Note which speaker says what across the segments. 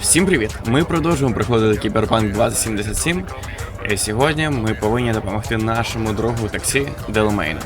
Speaker 1: Всім привіт! Ми продовжуємо приходити Кіберпанк 2077. І сьогодні ми повинні допомогти нашому другу таксі Делмейну.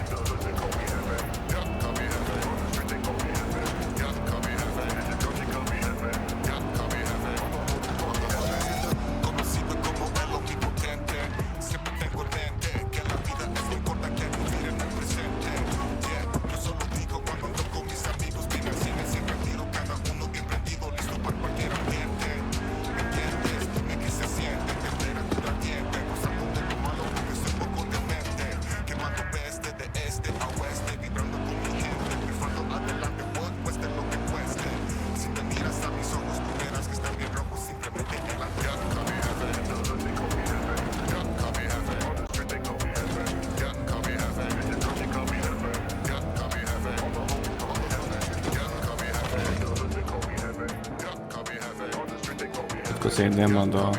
Speaker 1: Швидко зайдемо до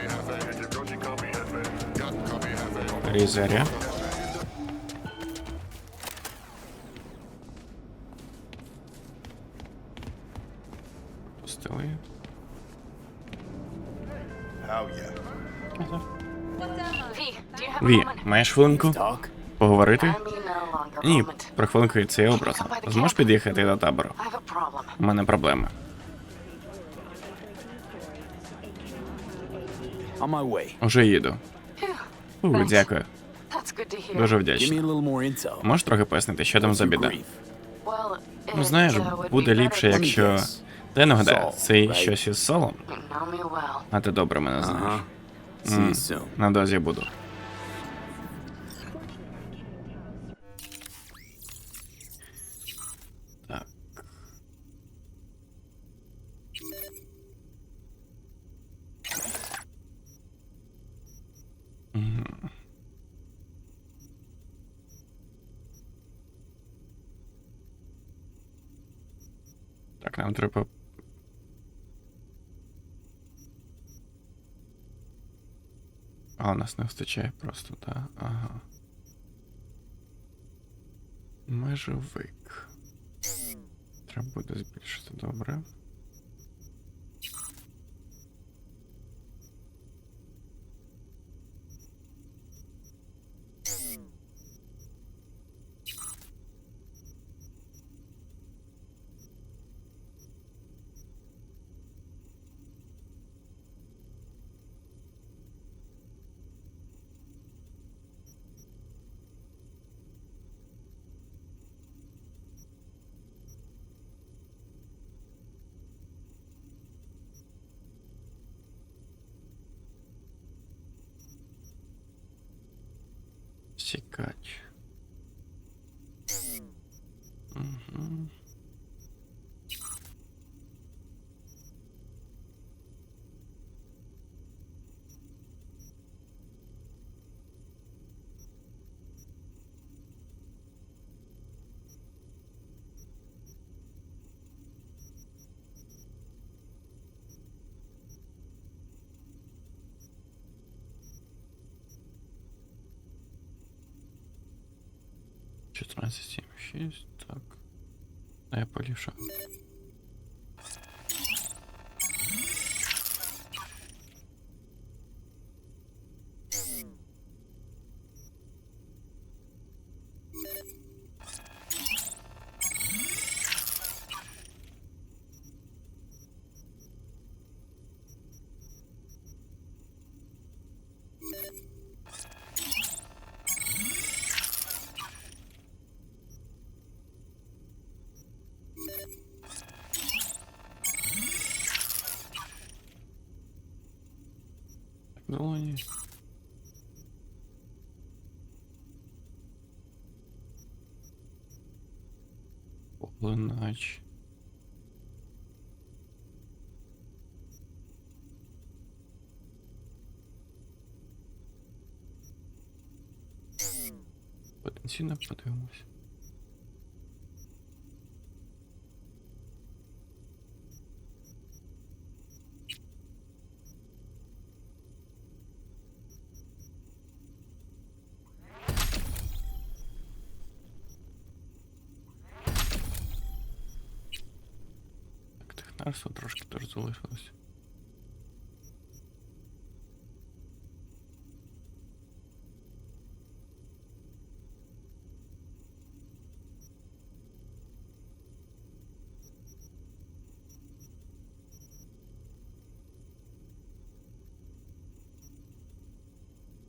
Speaker 1: Різеря. Пустили. Ві, маєш хвилинку поговорити? Ні, про хвилинку і цей образ. Зможеш під'їхати до табору? У мене проблеми. Уже їду. У, дякую. Дуже вдячний. Можеш трохи пояснити, що там за біда? Ну, знаєш,
Speaker 2: uh,
Speaker 1: буде ліпше, якщо.
Speaker 3: guess.
Speaker 1: не нагадаю, це щось із солом, а ти добре мене знаєш.
Speaker 3: Uh-huh. You soon.
Speaker 1: На дозі буду. Треба А, у нас не вистачає просто, так? Ага. Межовик. Треба буде збільшити, добре. Сікач. Угу. Чотирнадцять сім шість, так. А я полівша. иначе. Потенциально подвелось.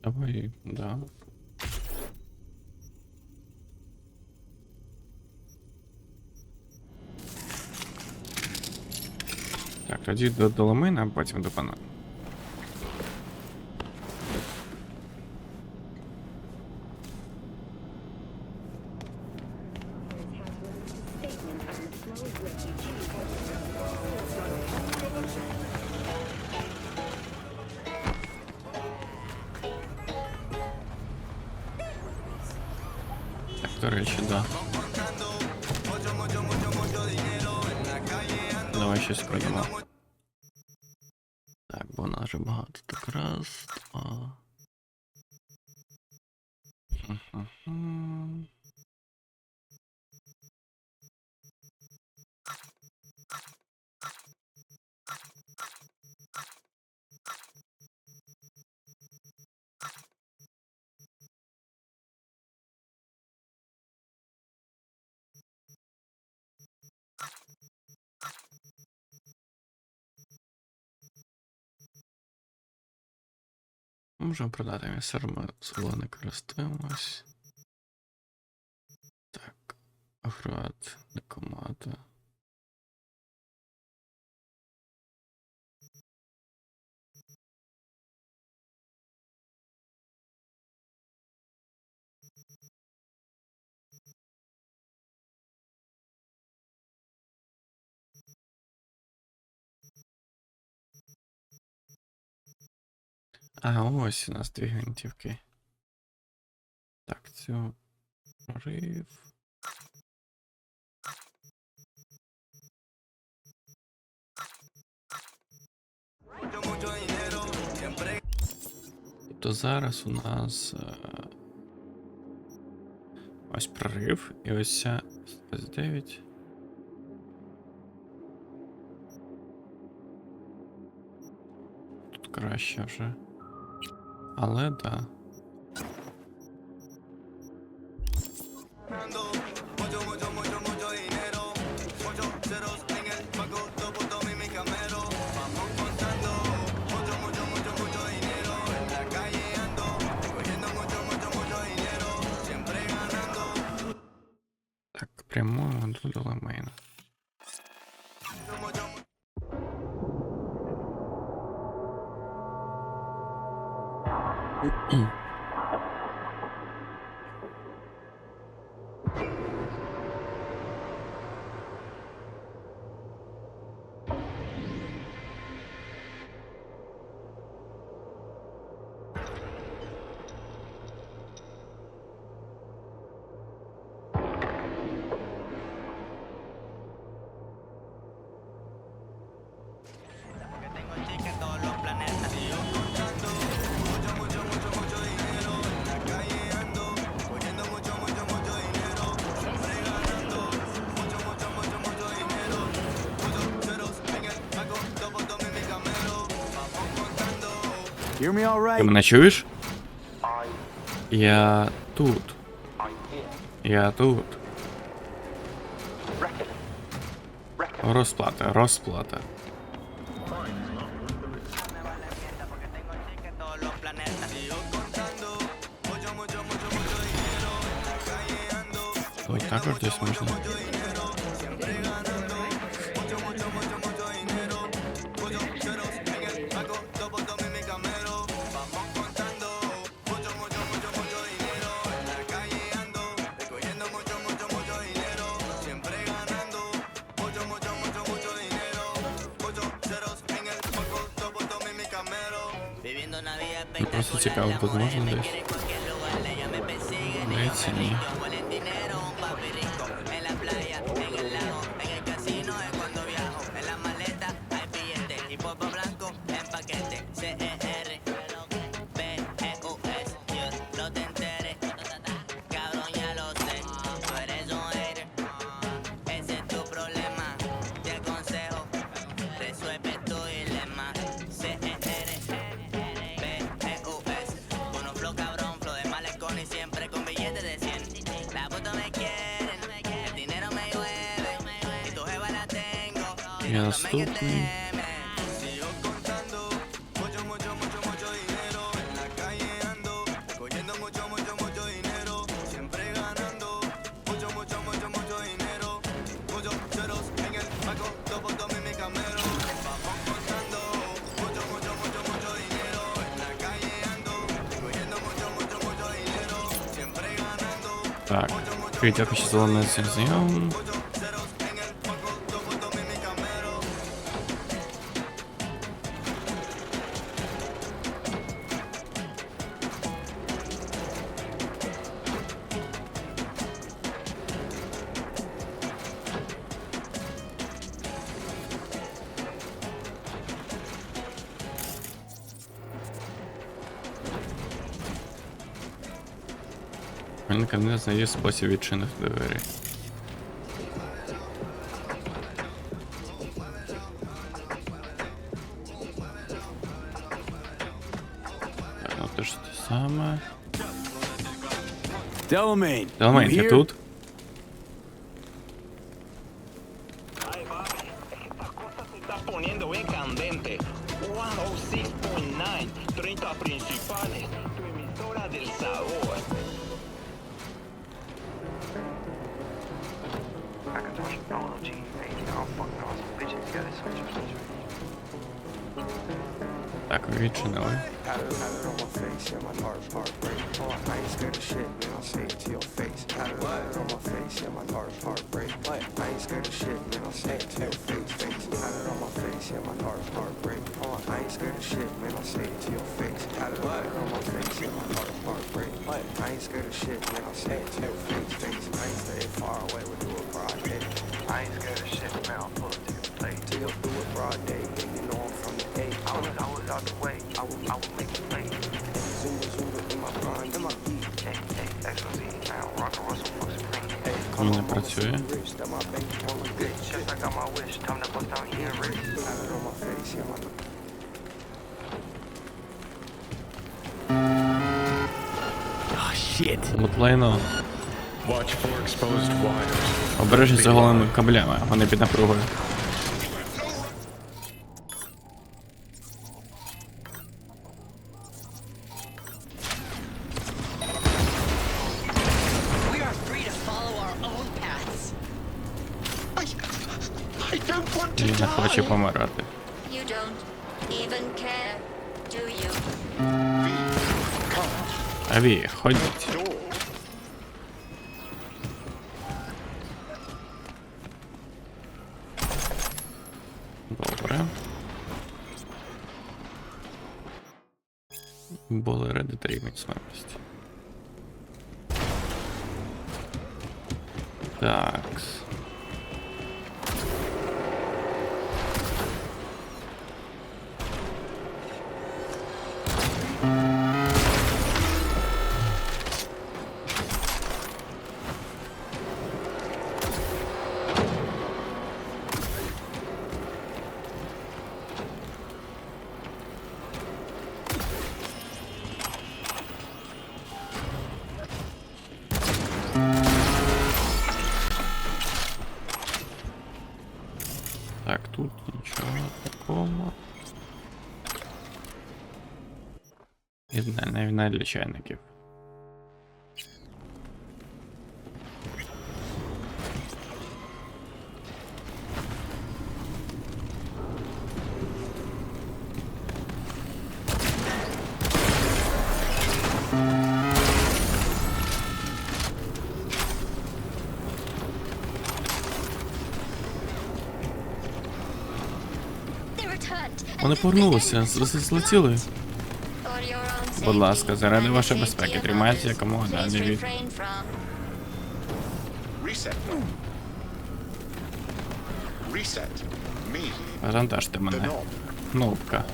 Speaker 1: Давай, да. Так, тоді до Доломина, а до пана. Давай щось пройдемо. Так, бо нас вже багато. Так раз, два. Можемо продати місер, село не користуємось. Так, град, декомата. А, ось у нас дві гвинтівки. Так, цю рив. Тобто зараз у нас е, ось прорив і ось ця 29. Тут краще вже. Але да.
Speaker 3: Ты
Speaker 1: меня чуешь? Я тут. Я тут.
Speaker 4: Расплата, расплата.
Speaker 1: Ой,
Speaker 4: как же
Speaker 1: здесь можно. Цікаво, тут можна десь.
Speaker 4: en cualquier lugar. Ella me persigue.
Speaker 1: Здається, ні. Так, привіт, дякую, що зелений цим. Він не знайде спосіб відчинити двері. Так, ну те
Speaker 5: scared of shit, man, I'll say it to your face. Had it, had on my face, yeah, my heart, heartbreak. I ain't scared of shit, man, I'll say it to your face, face. Had it on my face, yeah, my heart, heartbreak. Oh, I ain't scared of shit, man, I'll say it to your face. Had it,
Speaker 6: Wires.
Speaker 1: Обережні за голими кабелями, вони під напругою.
Speaker 7: Are free to
Speaker 1: Аві, ходіть. Добре. Були редити рівень смертності. Так. Так, І не, не для чайників. Вони повернулися, злетіли. Будь ласка, заради вашої безпеки, тримайтеся якомога далі від. Завантажте мене. Кнопка.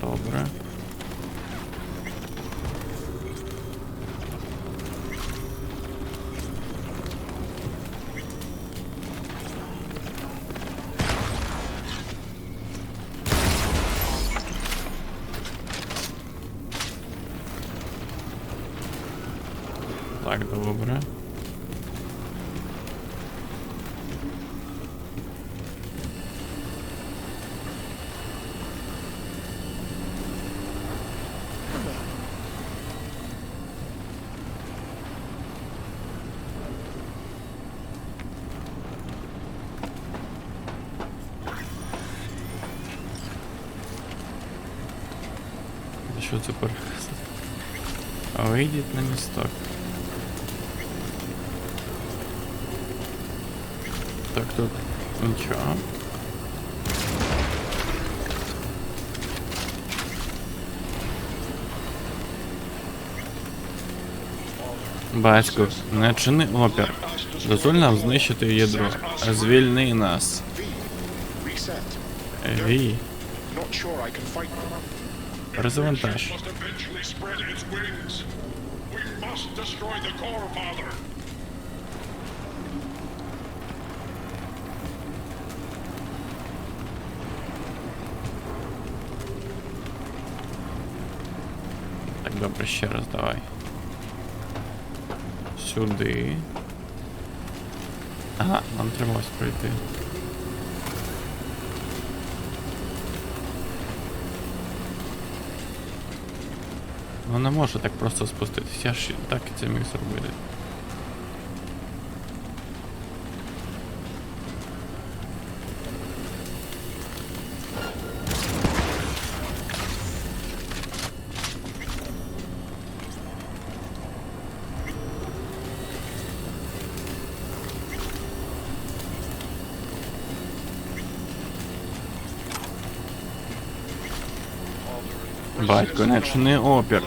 Speaker 1: Добре. Так, добре. Що це перехрест? Вийдіть на місток. Так, тут нічого. Батько, не чини опір. Дозволь нам знищити ядро. Звільни нас. Ві.
Speaker 8: Father.
Speaker 1: Так, добре, ще раз давай. Сюди. Ага, нам треба ось пройти. Ну не можу так просто спуститися, я ж так це міг зробити. Батько, не чини опір.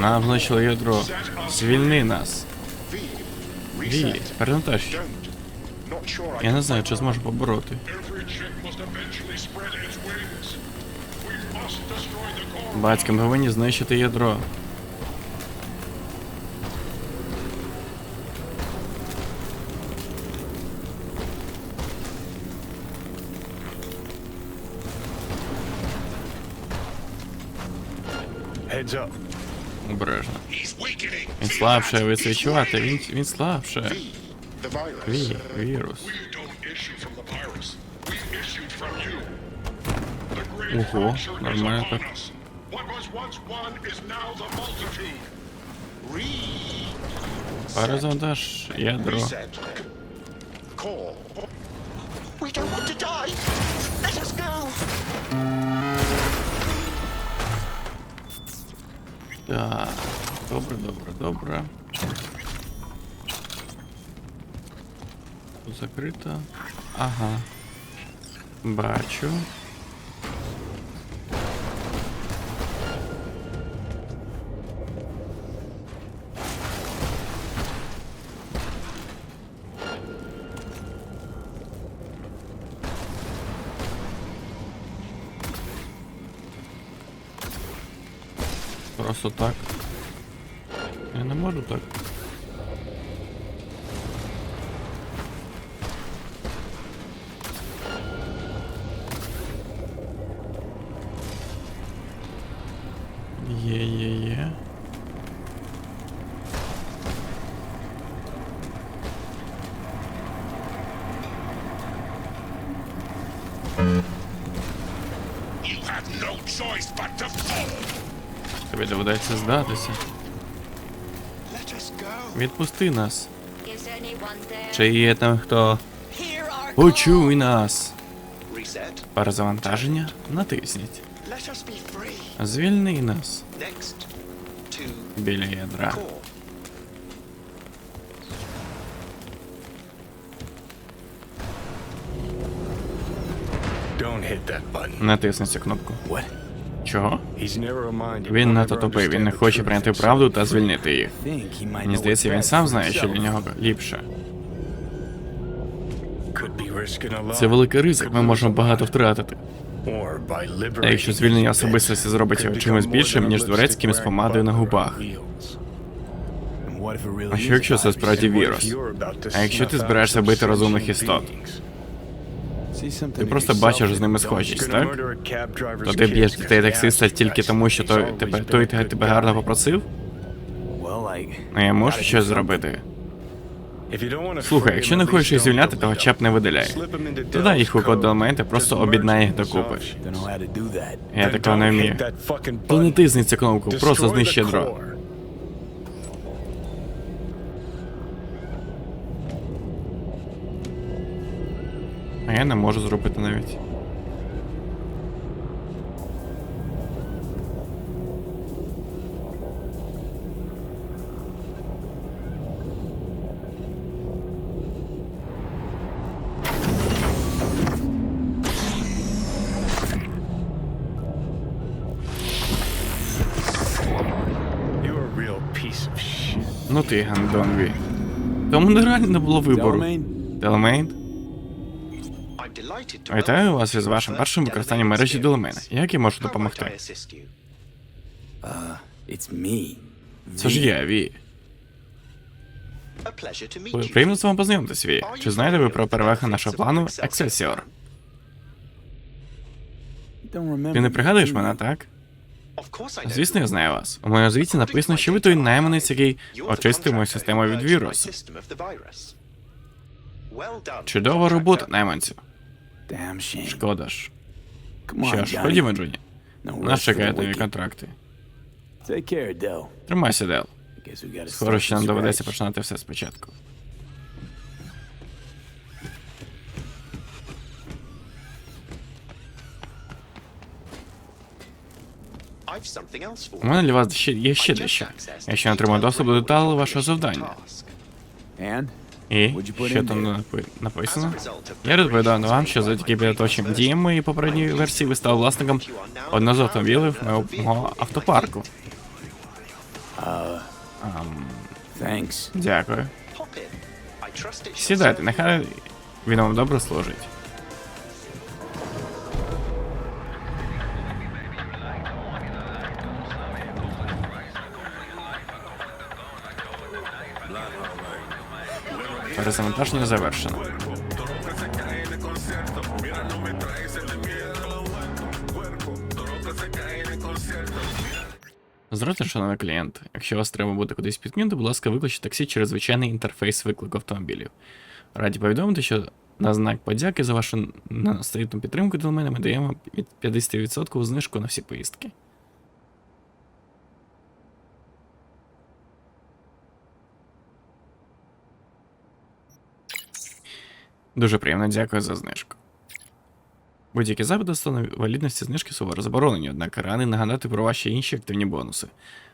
Speaker 1: Нам знищили ядро. Звільни нас. Ві, перезавантаж.
Speaker 6: Don't. Not sure I
Speaker 1: Я не знаю, чи зможу побороти. Батько, ми повинні знищити ядро.
Speaker 3: Heads up.
Speaker 1: Обережно.
Speaker 8: He's weakening.
Speaker 1: Він слабше, ви це відчувати, він, він слабше.
Speaker 6: The virus.
Speaker 1: Ві, вірус.
Speaker 8: We don't issue from the virus. We issued from you. The great
Speaker 1: Ого,
Speaker 8: fracture is
Speaker 1: нормально
Speaker 8: upon
Speaker 1: так.
Speaker 8: us. What was once one is now the multitude.
Speaker 1: Перезавантаж ядро.
Speaker 6: Reset. Core.
Speaker 7: We don't want to die. Let us go.
Speaker 1: Так, добре, добре. Тут закрито. Ага. Бачу. Просто так. Я не можу так. Доведеться здатися. Відпусти нас. Чи є там хто? Почуй нас. Перезавантаження натисніть. Звільни нас біля ядра. Натисни цю кнопку.
Speaker 3: What?
Speaker 1: Чого? Він надто тупий, він не хоче прийняти правду та звільнити їх. Мені здається, він сам знає, що для нього ліпше. Це великий ризик, ми можемо багато втратити. А якщо звільнення особистості зробить його чимось більшим, ніж дворецьким з помадою на губах. А що якщо це справді вірус? А якщо ти збираєшся бити розумних істот? Ти просто бачиш з ними схожість, так? То ти б'єш дітей таксиста тільки тому, що той тебе той тебе гарно попросив? Ну я можу щось зробити. Слухай, якщо не хочеш їх звільняти, то хоча б не видаляй. Додай їх у код елементи, просто об'єднай їх докупи. Я такого не вмію. То не тисни цю кнопку, просто знищ ядро. А я не можу зробити навіть. Ну ти гандонві. Тому нереально не було вибору. Делмейн? Вітаю вас із вашим першим використанням мережі. Делмейна. Як я можу допомогти? Це ж я, Ві.
Speaker 9: A pleasure to meet you.
Speaker 1: Приємно з вами познайомитись, Ві. Чи знаєте ви про переваги нашого плану Excelsior?
Speaker 3: Don't.
Speaker 1: Ти не пригадуєш мене, так? Звісно, я знаю вас. У моєму звіті написано, що ви той найманець, який очистив мою систему від вірусу. Чудова робота, найманцю.
Speaker 3: Damn shame.
Speaker 1: Шкода ж.
Speaker 3: Come
Speaker 1: Що ж, ходімо, Джуні. Нас чекають нові контракти.
Speaker 3: Take care, Dell.
Speaker 1: Тримайся, Дел. Скоро ще нам доведеться починати все спочатку.
Speaker 9: I've something else for
Speaker 1: У
Speaker 9: you.
Speaker 1: мене для вас ще є ще дещо. Я ще не отримав доступ до деталей вашого завдання. І що там написано? Я розповідаю вам, що завдяки підготовчим діям моєї попередньої версії ви стали власником одного з автомобілів мого, автопарку. Дякую.
Speaker 9: Trust it shall
Speaker 1: Сідайте, нехай він вам добре служить. Перезавантаження завершено. Здравствуйте, шановний клієнт. Якщо вас треба буде кудись підкинути, будь ласка, викличте таксі через звичайний інтерфейс виклику автомобілів. Раді повідомити, що на знак подяки за вашу наступну підтримку до мене ми даємо від 50% знижку на всі поїздки. Дуже приємно, дякую за знижку. Будь-які запити стосовно валідності знижки суворо заборонені, однак ради нагадати про ваші інші активні бонуси.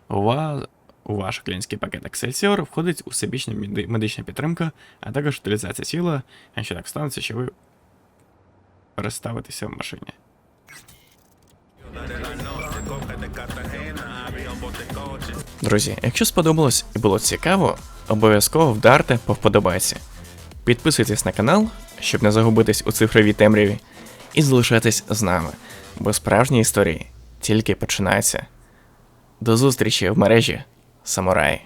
Speaker 1: У, ва... у ваш клієнтський пакет Excelsior входить усебічна медична підтримка, а також утилізація тіла, якщо так станеться, що ви переставитеся в машині. Друзі, якщо сподобалось і було цікаво, обов'язково вдарте по вподобайці. Підписуйтесь на канал, щоб не загубитись у цифровій темряві, і залишайтесь з нами, бо справжні історії тільки починаються. До зустрічі в мережі, самураї!